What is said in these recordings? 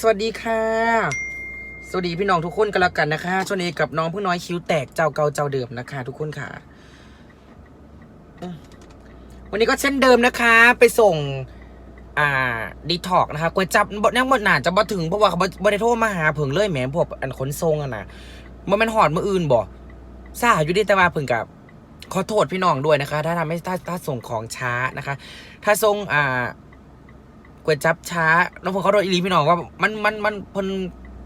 สวัสดีค่ะ สวัสดีพี่น้องทุกคนกันล้วกันนะคะช่วงนี้กับน้องเพิ่งน้อยคิ้วแตกเจ้าเก่าเจ้าเดิมนะคะ ทุกคนค่ะ วันนี้ก็เช่นเดิมนะคะ ไปส่ง อ่าดีท็อกนะคะกวยจับบ่ยังบ่นาจะบ่ถึงเพราะว่าเขาบ่บ่ได้โทรมาหาเพิ่งเลยแหมพวกอันขนส่งอะนะมันมันหอดมืออื่นบ่ทราบอยู่ดีแต่ว่าเพิ่งกับขอโทษพี่น้องด้วยนะคะ ถ้าทำให้ถ้าถ้าส่งของช้านะคะ ถ้าส่งอ่า ก๋วยจับช้าน้องผมเขาโดนอีหลีพี่น้องว่ามันมันมันเพิ่น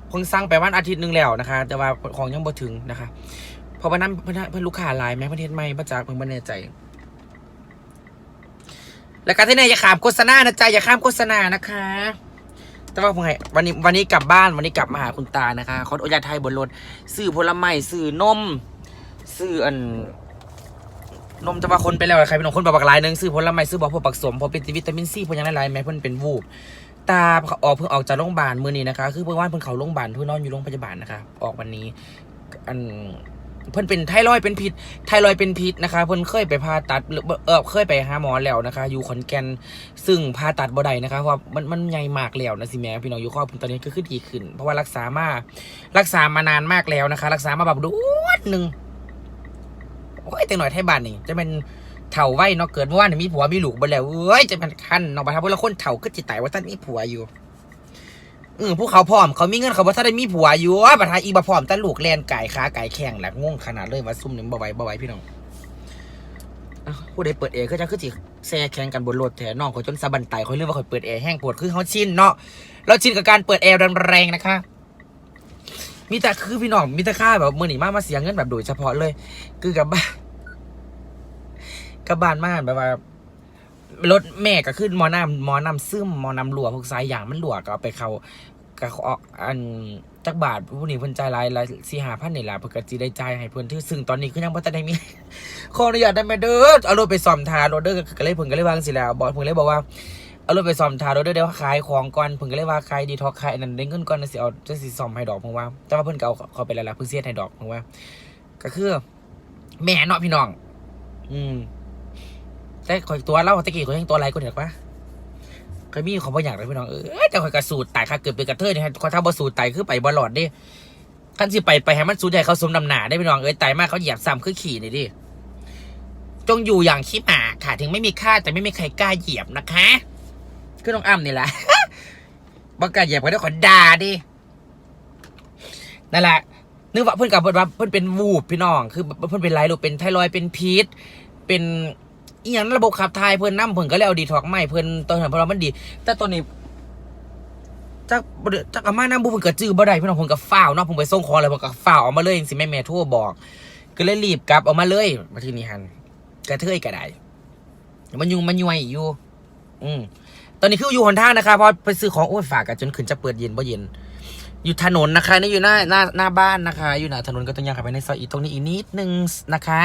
เพิ่งสั่งไปวันอาทิตย์หนึงแล้วนะคะ แต่ว่าของยังบ่ถึงนะคะเพราะว่านั้นเพิ่นเพิ่นลูกค้าหลายแม้ประเทศใหม่มาจากเพิ่นบ่แน่ใจ แล้วก็ที่ไหนอย่าขามโฆษณานะจ๊ะอย่าข้ามโฆษณานะคะ แต่ว่าผมให้วันนี้วันนี้กลับบ้านวันนี้กลับมาหาคุณตานะคะเขาอนุญาไทยบนรถซื้อผลไม้ซื้อนมซื้ออัน นมจะว่าคนไปแล้วใครเป็นคนแบบบักหลายหนึงซื้อผลไม้ซื้อบอกพวกปักสมพอเป็นวิตามินซีพวกอยังหลายๆแม้เพิ่นเป็นวูบตาออกเพิ่งออกจากโรงพยาบาลมื้อนี้นะคะ คือเพิ่งว่านเพิ่งเขาโรงพยาบาลเพิ่งนอนอยู่โรงพยาบาลนะคะ ออกวันนี้ อันเพิ่นเป็นไทรอยด์เป็นพิษไทรอยด์เป็นพิษนะคะเพิ่นเคยไปผ่าตัดหรือเออเคยไปหาหมอแล้วนะคะ อยู่ขอนแก่นซึ่งผ่าตัดบ่ได้นะคะเพราะว่ามันมันใหญ่มากแล้วนะสิแม่พี่น้องอยู่ข้อผมตอนนี้ก็คือดีขึ้น เพราะว่ารักษามารักษามานานมากแล้วนะคะ รักษามาแบบดูดหนึ่ง โอ้ยแต่หน่อยไทยบ้านนี่จะเป็นเถ่าไว้เนาะเกิดเมื่อวานนี่มีผัวมีลูกบ่แล้วเอ้ยจะเป็นคันเนาะบ่ทับว่าคนเถ่าก็จิตใจว่าท่านมีผัวอยู่อือผู้เขาพร้อมเขามีเงินเขาบ่ทันได้มีผัวอยู่บัดหาอีบ่พร้อมแต่ลูกแลนไก่ขาไก่แข็งแหละงงขนาดเลยว่าซุ่มหนี่งบ่ไหวบ่ไหวพี่น้องผู้ใดเปิดแอร์ก็จะคือสิแซ่แข่งกันบนรถแถน้องเขาจนสะบันไตเขาเรื่องว่าเขาเปิดแอร์แห้งปวดคือเขาชินเนาะเราชินกับการเปิดแอร์แรงๆนะคะมีแต่คือพี่น้องมีแต่ค่าแบบมื้อนี้มามาเสียเงินแบบโดยเฉพาะเลย คือกับบ้าน กับบ้านมากแบบว่ารถแม่ก็ขึ้นมอน้ำมอน้ำซึมมอน้ำหลัวพวกสายยางมันหลัวก็เอาไปเขาก็ออกอันจักบาทผู้นี้เพิ่นจ่ายรายละสี่ห้าพันนี่แหละเพิ่นก็สิได้จ่ายให้เพิ่นถือซึ่งตอนนี้คือยังบ่ทันได้มีขออนุญาตได้ไหมเด้อเอารถไปซ่อมทารถเด้อก็เลยเพิ่นก็เลยวางสิแล้วบอกเพิ่นเลยบอกว่าเอารถไปซ่อมทารถเด้อเดี๋ยวขายของก่อนเพิ่นก็เลยว่าขายดีท็อกขายอันนั้นได้เงินก่อนแล้วสิเอาจะสิซ่อมให้ดอกเพิ่นว่า แต่ว่าเพิ่นก็เอาเขาไปแล้วล่ะเพิ่นเสียให้ดอกเพิ่นว่า ก็คือแม่เนาะพี่น้อง อืม แต่ข่อยตัวเล่าตะกี้ข่อยยังตัวอะไรก็เด็กปะข่อยมีของบางอย่างเลยพี่น้องเออแต่ข่อยกระสูดตายค่ะเกิดเป็นกระเทยเนี่ยข่อยถ้าบ่สูดตายคือไปบ่หลอดดิขั้นสิไปไปให้มันสูดใหญ่เขาสมนำหนาได้พี่น้องเอ้ยตายมากเขาเหยียบซ้ำคือขี่นี่ดิจงอยู่อย่างขี้หมาค่ะ ถึงไม่มีค่าแต่ไม่มีใครกล้าเหยียบนะคะคือน้องอ้ำนี่แหละบ่กล้าเหยียบก็ได้ขอด่าดินั่นแหละนึกว่าเพื่อนกับเพื่อนว่าเพื่อนเป็นวูบพี่น้อง คือเพื่อนเป็นไรหรือเป็นไทรอยเป็นพีทเป็น อีหยังระบบขับถ่ายเพิ่นน้ำเพิ่นก็เลยเอาดีท็อกไม่เพิ่นตอนนั้นเพราะว่ามันดี แต่ตอนนี้จักบ่ได้จักอาม่าน้ำบุเพิ่นก็จื้อบ่ได้พี่น้องเพิ่นก็ฟ้าวเนาะเพิ่นไปส่งของเลยเพิ่นก็ฟ้าวออกมาเลยจังซี่แม่แม่โทรบอก ก็เลยรีบกลับออกมาเลยมาที่นี่หันกระเทยก็ได้มันยุงมันย่วยอยู่ อืมตอนนี้คืออยู่หนทางนะคะเพราะไปซื้อของโอ้ยฝากกันจนขึ้นจะเปิดเย็นบ่เย็น อยู่ถนนนะคะนี่อยู่หน้าหน้าหน้าบ้านนะคะ อยู่หน้าถนนก็ต้องย่างเข้าไปในซอยอีกตรงนี้อีกนิดนึงนะคะ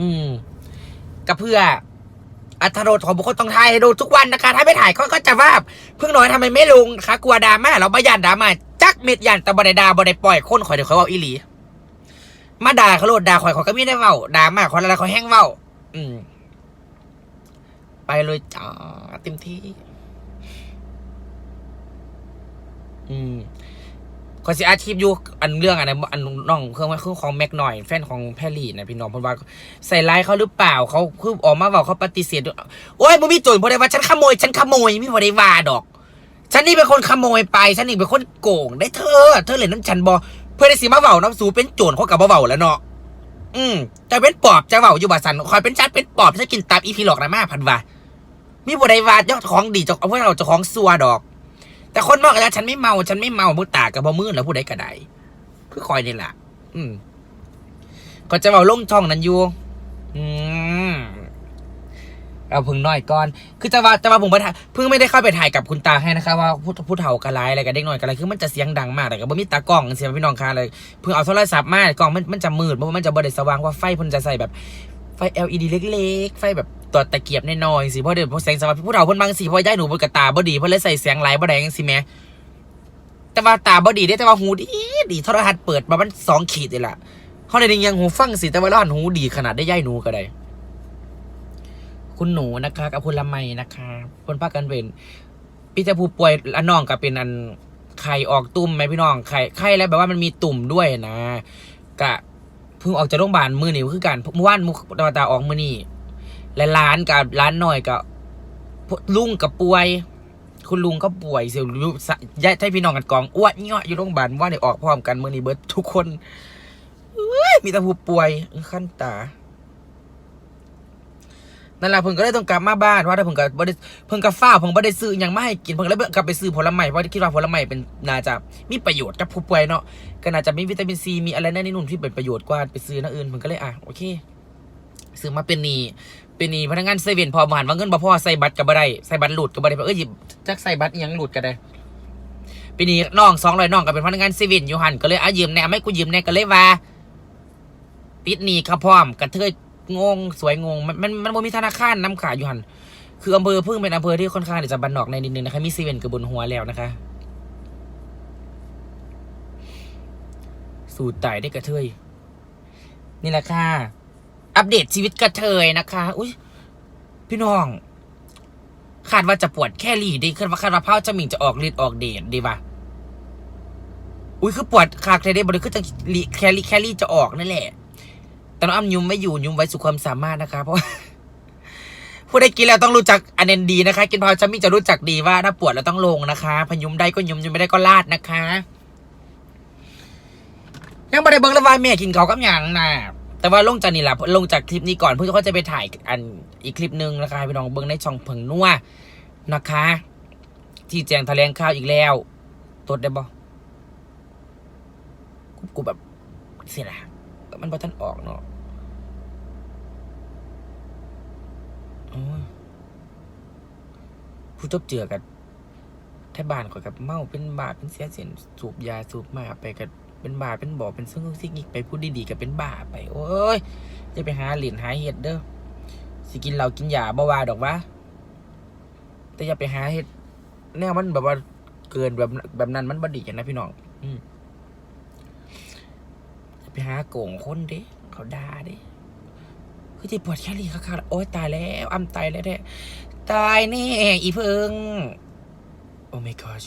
อืมก็เพื่ออัตรสของบุคคลต้องถ่ายให้ดูทุกวันนะคะ ถ้าไม่ถ่ายเขาก็จะว่าเพิ่งน้อยทำไมไม่ลงคะกลัวดราม่าเราไม่ยันดราม่าจักเม็ดยันแต่บดดาบดปล่อยคนข่อยเดี๋ยวเขาเอาอีหลี มาด่าเขาโลดด่าข่อยข่อยก็ไม่ได้เว้าด่ามาข่อยอะไรข่อยแห้งเว้า อืม ไปเลยจ้าเต็มที่ อืม ข่อสิอาชีพอยู่อันเรื่องอันนั้นอันน้องเครื่องเครื่องของแม็กหน่อย แฟนของแพรรี่นะพี่น้องเพราะว่าใส่ร้ายเขาหรือเปล่าเขาคือออกมาบอกเขาปฏิเสธด้วยโอ้ยมึงมีโจรพอได้ว่าฉันขโมย ฉันขโมยไม่พอได้ว่าดอก ฉันนี่เป็นคนขโมยไป ฉันนี่เป็นคนโกงได้เธอ เธอเลยน้ำฉันบอเพื่อได้สิมาเบาน้ำสูเป็นโจรเขากับเบาแล้วเนาะอืมจะเป็นปอบจะเบาอยู่บาสันคอยเป็นชัดเป็นปอบจะกินตับอีพีหลอกนะมาพันว่ามีบได้ว่าเจ้าของดีเจ้าเอาพวกเราเจ้าของซัวดอก แต่คนมากแล้วฉันไม่เมา ฉันไม่เมามือตากับบ่มือแล้วผู้ใดก็ได้คือคอยนี่แหละอืมก็จะเอาลงช่องนั้นอยู่ อืมเอาพึ่งน้อยก่อน คือจะว่าจะว่าผมเพิ่งไม่ได้เข้าไปถ่ายกับคุณตาให้นะคะว่าผู้ผู้เฒ่ากระไรอะไรกับเด็กน้อยกระไรคือมันจะเสียงดังมากแต่ก็บ่มีตากล้องเสียงพี่น้องคาเลยเพิ่งเอาโทรศัพท์มากล้องมันมันจะมืดเพราะมันจะบ่ได้สว่างว่าไฟพ่นจะใส่แบบ ไฟ LED เล็กๆ ไฟแบบตัวตะเกียบน้อยๆสิเพราะเดี๋ยวพอแสงสว่างผู้เฒ่าเพิ่นบางสิเพราะย้ายหนูเพิ่นกระตาบ่ดีเพิ่นเลยใส่แสงไลท์บ่ได้จังซี่แหมแต่ว่าตาบ่ดีเด้แต่ว่าหูดีดีโทรทัศน์เปิดมามันสองขีดเลยล่ะเขาได้ยินยังหูฟังสิแต่ว่าร้านหูดีขนาดได้ย่ายหนูก็ได้คุณหนูนะคะกับคุณละไมนะคะคนภาคกันเวนพี่จะผู้ป่วยอันน้องก็เป็นอันไข่ออกตุ่มไหมพี่น้องไข่ไข่แล้วแบบว่ามันมีตุ่มด้วยนะกะ พิ่งออกจากโรงพยาบาลมือนี่คือการเมื่อวานมุกตาตาออกมือนี่และร้านกับร้านหน่อยกับลุงกับป่วย คุณลุงก็ป่วยเสียวรู้สะยายให้พี่น้องกันกองอ้วนเงี้ยอยู่โรงพยาบาลว่าได้ออกพร้อมกันมือนี่เบิร์ดทุกคนมีแต่ผู้ป่วยขั้นตา นั่นแหละเพิ่งก็ได้ต้องกลับมาบ้านเพราะถ้าเพิ่งก็บ่ได้เพิ่งก็ฟ้าเพิ่งบ่ได้ซื้อหยังไมาให้กินเพิ่งก็เลยกลับไปซื้อผลไม้เพราะคิดว่าผลไม้เป็นน่าจะมีประโยชน์กับผู้ป่วยเนาะก็น่าจะมีวิตามินซีมีอะไรนั่นนี่นู่นที่เป็นประโยชน์กว่าไปซื้อนั่นอื่นเพิ่งก็เลยอะโอเค ซื้อมาเป็นนีเป็นนีพนักงานเซเว่นพอมาหันว่าเงินบ่พอใส่บัตรก็บ่ได้ใส่บัตรหลุดก็บ่ได้เออหยิบจักใส่บัตรยังหลุดก็ได้เป็นหนี่น้องสองร้อยน้องก็เป็นพนักงานเซเว่นอยู่หันก็เลยอะยืมแน่ไม่กูยืมแน่ก็เลยว่าติดหนี้ครับพร้อมกระเทย งงสวยงง มันมันมันบ่มีธนาคารน้ำขาอยู่หันคืออำเภอพิ่งเป็นอำเภอที่ค่อนข้างจะบันนอกในนิดนึงนะคะมีซีเวนกับบนหัวแล้วนะคะ สู่ตายได้กระเทยนี่แหละค่ะ อัปเดตชีวิตกระเทยนะคะ อุ้ยพี่น้อง คาดว่าจะปวดแค่ลีดีขึ้นว่าคาดว่าเผาจะมิงจะออกฤทธิ์ออกเดชดีป่ะอุ้ยคือปวดคากเทได้บริคือจังลีแคลรี่แคลรี่จะออกนั่นแหละ แต่น้องอ้ำยุมไม่อยู่ยุมไว้สุดความสามารถนะคะ เพราะผู้ได้กินแล้วต้องรู้จักอันเนนดีนะคะ กินพอจะมีจะรู้จักดีว่าถ้าปวดแล้วต้องลงนะคะพยุมได้ก็ยุมยุมไม่ได้ก็ลาดนะคะ ยังไม่ได้เบิ่งแล้วว่าแม่กินเขากับหยังนะแต่ว่าลงจากนี่แหละลงจากคลิปนี้ก่อนเพื่อเขาจะไปถ่ายอันอีกคลิปหนึ่งนะคะพี่น้องเบิ่งในช่องเพิงนัวนะคะ ที่แจงแถลงข่าวอีกแล้วตดได้บ่กูกูแบบเสียละ มันพอท่านออกเนาะผู้จบเจือกับแทบ้านข่อยกับเมาเป็นบาปเป็นเสียเสียนสูบยาสูบมาไปกับเป็นบาปเป็นบ่อเป็นซึ่งซิกอีกไปพูดดีๆกับเป็นบาปไป โอ้ยจะไปหาเหรียญหาเห็ดเด้อสิกินเหล้ากินยาบ่ว่าดอกวะแต่อย่าไปหาเห็ดแนวมันแบบว่าเกินแบบแบบนั้นมันบดีกันนะพี่น้อง อืม ไปหาโก่งคนเด้เขาด่าเด้คือที่ปวดแค่นี้ค่ะค่ะโอ้ยตายแล้วอ้ำตายแล้วแท้ตายแน่อีเพิงโอ้ my gosh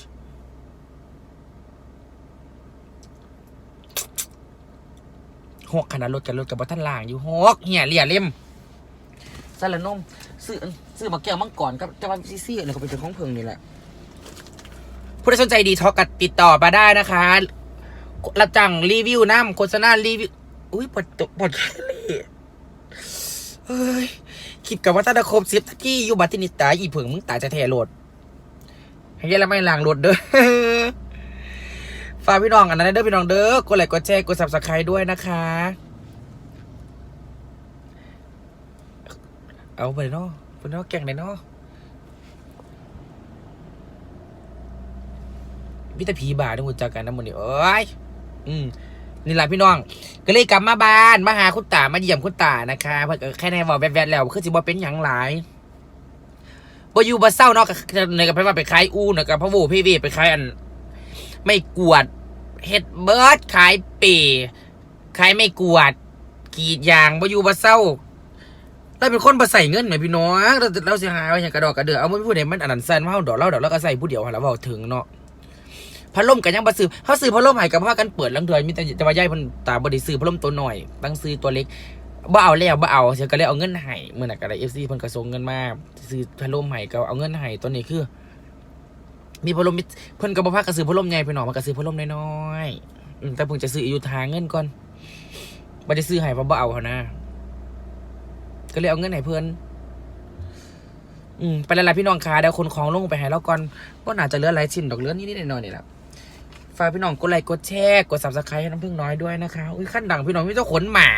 หกขนาดรถกับรถกับบัท่านล่างอยู่หกเหี่ยเลี่ยเล่มสารนมซื้อซื้อมาแก้วมังกรกับจะมาซีซี่เนี่ยเขาเป็นของเพิงนี่แหละผู้ใดสนใจดีท็อกกับติดต่อมาได้นะคะ รับจ้างรีวิวน้ำโฆษณารีวิว อุ้ยปวดตปวดแค่เลยเฮ้ยคิดกับว่าถ้าได้ครบสิบตะกี้อยู่บัตรนิตาอีเผิงมึงตายจะแท้โหลดให้ยัแล้วไม่ลางรถเด้อฝากพี่น้องอันนั้นเด้อพี่น้องเด้อกดไลค์กดแชร์กดซับสไครต์ด้วยนะคะ เอาไปเนาะไปเนาะแก่งเลยเนาะพี่ตะผีบาด้วยหัวจักกันน้ำมันนี่โอ้ย อืมนี่แหละพี่น้อง ก็เลยกลับมาบ้านมาหาคุณตามาเยี่ยมคุณตานะคะเพื่อแค่ในว่าแวดๆแล้วคือสิบ่เป็นหยังหลายบ่อยู่บ่เศร้าเนาะก็ในกับไปว่าไปขายอู้เนาะกับพระโวพี่เวไปขายอัน ไม่กวดเฮ็ดเบิร์ดขายเปีขายไม่กวดกรีดยางบ่อยู่บ่เศร้าเราเป็นคนบ่ใส่เงินไหมพี่น้องเราเราเสิหายไว้อย่างกระดอกกระเดือเอาไม่พูดเนี่ยมันอันนั้นแซนว่าเฮาดอกเราดอกเราก็ใส่ผู้เดียวหั่นล่ะเว้าถึงเนาะ พัดลมกันยังบ่ซื้อเขาซื้อพัดลมให้กับพากันเปิดลังเดือนมีแต่แต่ว่าย่ายเพิ่นตาบ่ได้ซื้อพัดลมตัวหน้อยตั้งซื้อตัวเล็กบ่เอาแล้วบ่เอาเสียก็เลยเอาเงินให้มื้อนั้นก็ได้ FC เพิ่นก็ส่งเงินมาซื้อพัดลมให้ก็เอาเงินให้ตัวนี้คือ มีพัดลมมีเพิ่นก็บ่พากันซื้อพัดลมใหญ่พี่น้องมันก็ซื้อพัดลมน้อยๆแต่เพิ่งจะซื้ออยู่ทางเงินก่อนบ่ได้ซื้อให้เพราะบ่เอาเขานะก็เลยเอาเงินให้เพิ่นอืมไปแล้วล่ะพี่น้องค่ะเดี๋ยวคนของลงไปให้เราก่อนบ่น่าจะเลือหลายชิ้นดอกเลือนิดๆหน่อยๆนี่แหละ ฝากพี่น้องกดไลค์กดแชร์กด subscribe ให้น้ำพึ่งน้อยด้วยนะคะอุ้ยขั้นดังพี่น้องไม่ต้องขนหมา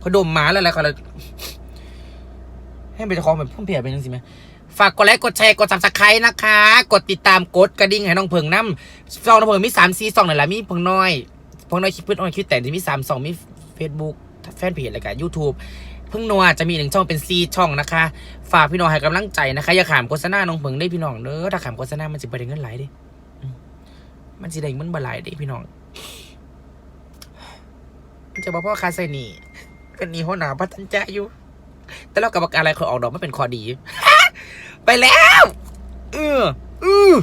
เขาดมหมาแล้วอะไรเขาเลยให้เป็นเจ้าของแบบพุ่มเพียเป็นยังสิไหมฝากกดไลค์กดแชร์กด subscribe นะคะ กดติดตามกดกระดิ่งให้น้องเพิงน้ำซองน้องเพิงมีสามซีซองหน่อยละมีเพิงน้อยเพิงน้อยคลิปเพื่อนน้อยคลิปแต่ที่มีสามสองมี Facebook แฟนเพจอะไรกัน YouTube เพิ่งนัวจะมีหนึ่งช่องเป็นซีช่องนะคะ ฝากพี่น้องให้กำลังใจนะคะ อย่าขามโฆษณาน้องเพิงได้พี่น้องเด้อถ้าขามโฆษณามันจะไปได้เงินไหลดิ มันสิได้มันบลายได้พี่น้องจะบอกพ่อคาใส่หนีกันนีหัวหนาพัทันจอยู่ แต่เรากับอะไรคนออกดอกไม่เป็นคอดี ไปแล้ว เอออือ